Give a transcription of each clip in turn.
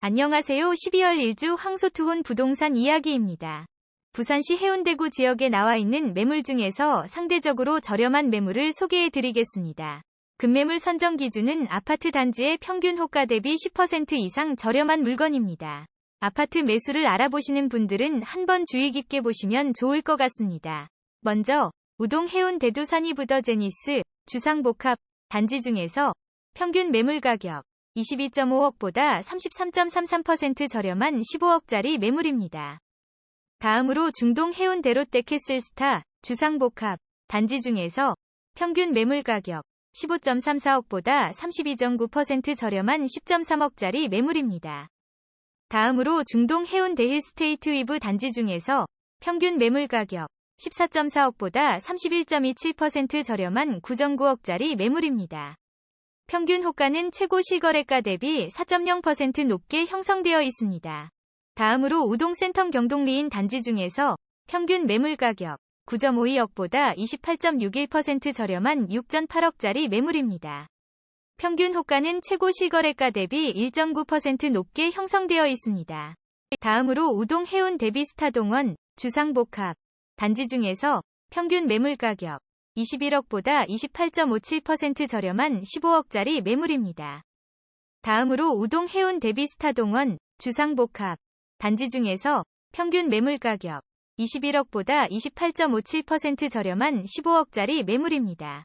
안녕하세요. 12월 1주 황소투혼 부동산 이야기입니다. 부산시 해운대구 지역에 나와 있는 매물 중에서 상대적으로 저렴한 매물을 소개해 드리겠습니다. 급매물 선정 기준은 아파트 단지의 평균 호가 대비 10% 이상 저렴한 물건입니다. 아파트 매수를 알아보시는 분들은 한번 주의 깊게 보시면 좋을 것 같습니다. 먼저 우동 해운 대두 산이 부더 제니스 주상복합 단지 중에서 평균 매물 가격 22.5억보다 33.33% 저렴한 15억짜리 매물입니다. 다음으로 중동 해운대 롯데 캐슬스타 주상복합 단지 중에서 평균 매물 가격 15.34억보다 32.9% 저렴한 10.3억짜리 매물입니다. 다음으로 중동 해운대 힐스테이트 위브 단지 중에서 평균 매물 가격 14.4억보다 31.27% 저렴한 9.9억짜리 매물입니다. 평균 호가는 최고 실거래가 대비 4.0% 높게 형성되어 있습니다. 다음으로 우동 센텀 경동리인 단지 중에서 평균 매물 가격 9.52억보다 28.61% 저렴한 6.8억짜리 매물입니다. 평균 호가는 최고 실거래가 대비 1.9% 높게 형성되어 있습니다. 다음으로 우동 해운 데비스타 동원 주상복합 단지 중에서 평균 매물 가격 21억보다 28.57% 저렴한 15억짜리 매물입니다. 다음으로 우동 해운 데비스타 동원 주상복합 단지 중에서 평균 매물 가격 21억보다 28.57% 저렴한 15억짜리 매물입니다.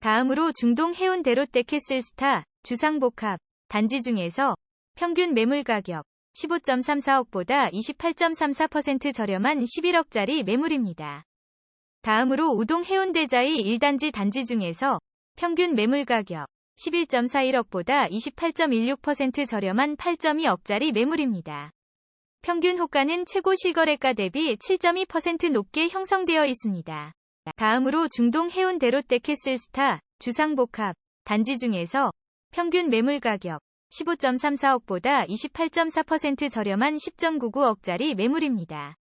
다음으로 중동 해운 대롯데 캐슬스타 주상복합 단지 중에서 평균 매물 가격 15.34억보다 28.34% 저렴한 11억짜리 매물입니다. 다음으로 우동 해운대자이 1단지 단지 중에서 평균 매물 가격 11.41억보다 28.16% 저렴한 8.2억짜리 매물입니다. 평균 호가는 최고 실거래가 대비 7.2% 높게 형성되어 있습니다. 다음으로 중동 해운대 롯데 캐슬스타 주상복합 단지 중에서 평균 매물 가격 15.34억보다 28.4% 저렴한 10.99억짜리 매물입니다.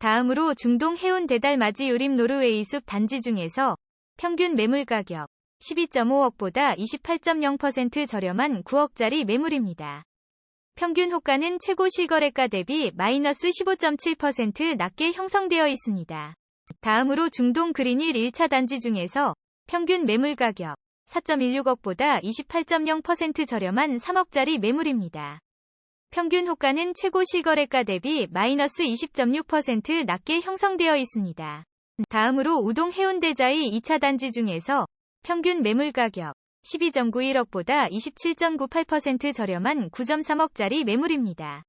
다음으로 중동 해운 대달 맞이 요림 노르웨이 숲 단지 중에서 평균 매물 가격 12.5억보다 28.0% 저렴한 9억짜리 매물입니다. 평균 호가는 최고 실거래가 대비 마이너스 15.7% 낮게 형성되어 있습니다. 다음으로 중동 그린힐 1차 단지 중에서 평균 매물 가격 4.16억보다 28.0% 저렴한 3억짜리 매물입니다. 평균 호가는 최고 실거래가 대비 마이너스 20.6% 낮게 형성되어 있습니다. 다음으로 우동 해운대자이 2차 단지 중에서 평균 매물 가격 12.91억보다 27.98% 저렴한 9.3억짜리 매물입니다.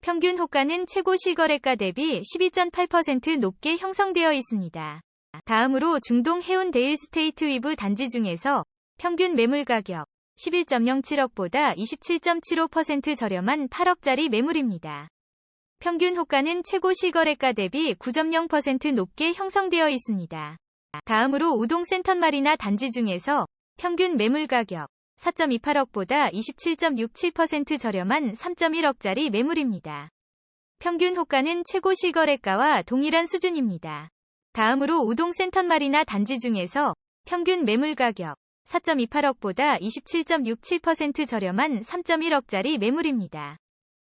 평균 호가는 최고 실거래가 대비 12.8% 높게 형성되어 있습니다. 다음으로 중동 해운대 일스테이트 위브 단지 중에서 평균 매물 가격 11.07억보다 27.75% 저렴한 8억짜리 매물입니다. 평균 호가는 최고 실거래가 대비 9.0% 높게 형성되어 있습니다. 다음으로 우동 센텀마리나 단지 중에서 평균 매물 가격 4.28억보다 27.67% 저렴한 3.1억짜리 매물입니다. 평균 호가는 최고 실거래가와 동일한 수준입니다. 다음으로 우동 센텀마리나 단지 중에서 평균 매물 가격 4.28억보다 27.67% 저렴한 3.1억짜리 매물입니다.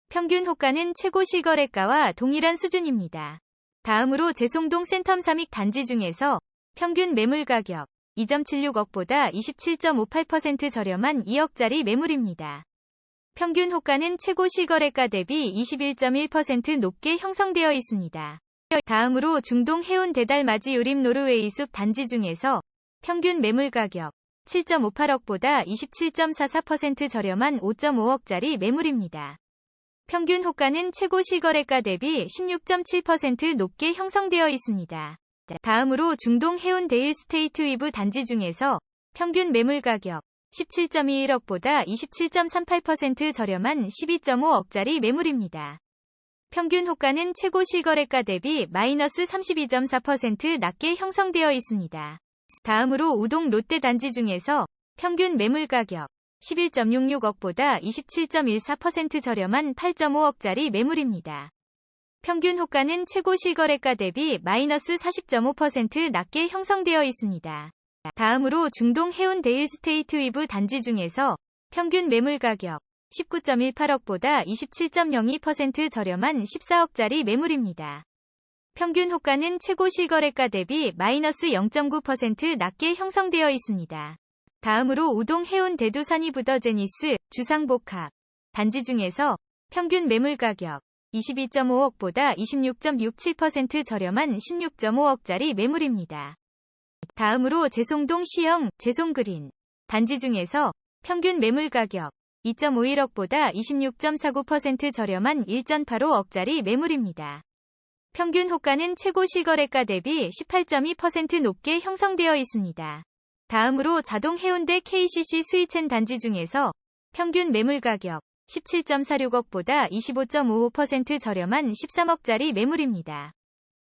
평균 호가는 최고 실거래가와 동일한 수준입니다. 다음으로 재송동 센텀 삼익 단지 중에서 평균 매물 가격 2.76억보다 27.58% 저렴한 2억짜리 매물입니다. 평균 호가는 최고 실거래가 대비 21.1% 높게 형성되어 있습니다. 다음으로 중동 해운 대달 맞이 요림 노르웨이 숲 단지 중에서 평균 매물 가격 7.58억보다 27.44% 저렴한 5.5억짜리 매물입니다. 평균 호가는 최고 실거래가 대비 16.7% 높게 형성되어 있습니다. 다음으로 중동 해운 데일 스테이트 위브 단지 중에서 평균 매물 가격 17.21억보다 27.38% 저렴한 12.5억짜리 매물입니다. 평균 호가는 최고 실거래가 대비 마이너스 32.4% 낮게 형성되어 있습니다. 다음으로 우동 롯데 단지 중에서 평균 매물 가격 11.66억보다 27.14% 저렴한 8.5억짜리 매물입니다. 평균 호가는 최고 실거래가 대비 마이너스 40.5% 낮게 형성되어 있습니다. 다음으로 중동 해운 데일 스테이트 위브 단지 중에서 평균 매물 가격 19.18억보다 27.02% 저렴한 14억짜리 매물입니다. 평균 호가는 최고 실거래가 대비 마이너스 0.9% 낮게 형성되어 있습니다. 다음으로 우동 해운 대두 산이 부더 제니스 주상복합 단지 중에서 평균 매물 가격 22.5억보다 26.67% 저렴한 16.5억짜리 매물입니다. 다음으로 제송동 시형 제송그린 단지 중에서 평균 매물 가격 2.51억보다 26.49% 저렴한 1.85억짜리 매물입니다. 평균 호가는 최고 실거래가 대비 18.2% 높게 형성되어 있습니다. 다음으로 자동 해운대 KCC 스위첸 단지 중에서 평균 매물 가격 17.46억보다 25.55% 저렴한 13억짜리 매물입니다.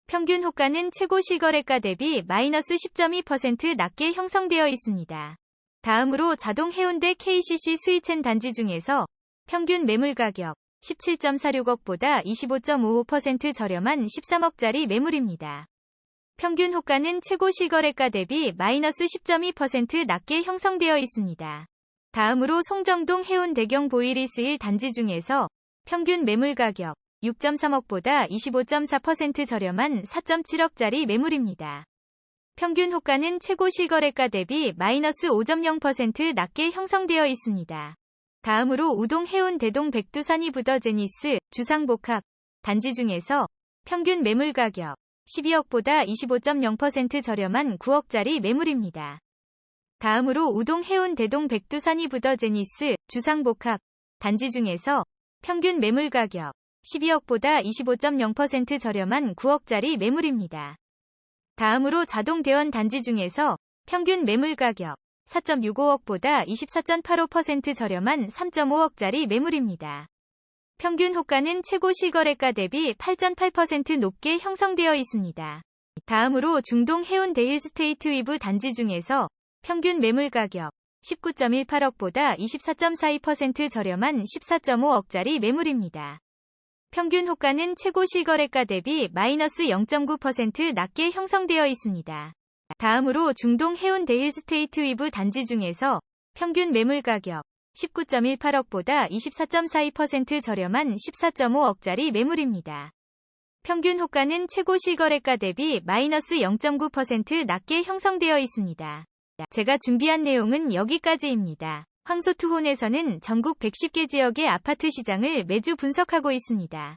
평균 호가는 최고 실거래가 대비 마이너스 10.2% 낮게 형성되어 있습니다. 다음으로 자동 해운대 KCC 스위첸 단지 중에서 평균 매물 가격 17.46억보다 25.55% 저렴한 13억짜리 매물입니다. 평균 호가는 최고 실거래가 대비 마이너스 10.2% 낮게 형성되어 있습니다. 다음으로 송정동 해운 대경 보이리스 1 단지 중에서 평균 매물 가격 6.3억보다 25.4% 저렴한 4.7억짜리 매물입니다. 평균 호가는 최고 실거래가 대비 마이너스 5.0% 낮게 형성되어 있습니다. 다음으로 우동 해운 대동 백두산이 부더 제니스 주상복합 단지 중에서 평균 매물 가격 12억보다 25.0% 저렴한 9억짜리 매물입니다. 다음으로 우동 해운 대동 백두산이 부더 제니스 주상복합 단지 중에서 평균 매물 가격 12억보다 25.0% 저렴한 9억짜리 매물입니다. 다음으로 자동 대원 단지 중에서 평균 매물 가격 4.65억보다 24.85% 저렴한 3.5억짜리 매물입니다. 평균 호가는 최고 실거래가 대비 8.8% 높게 형성되어 있습니다. 다음으로 중동 해운 데일 스테이트 위브 단지 중에서 평균 매물 가격 19.18억보다 24.42% 저렴한 14.5억짜리 매물입니다. 평균 호가는 최고 실거래가 대비 마이너스 0.9% 낮게 형성되어 있습니다. 다음으로 중동 해운 데일 스테이트 위브 단지 중에서 평균 매물 가격 19.18억보다 24.42% 저렴한 14.5억짜리 매물입니다. 평균 호가는 최고 실거래가 대비 마이너스 0.9% 낮게 형성되어 있습니다. 제가 준비한 내용은 여기까지입니다. 황소투혼에서는 전국 110개 지역의 아파트 시장을 매주 분석하고 있습니다.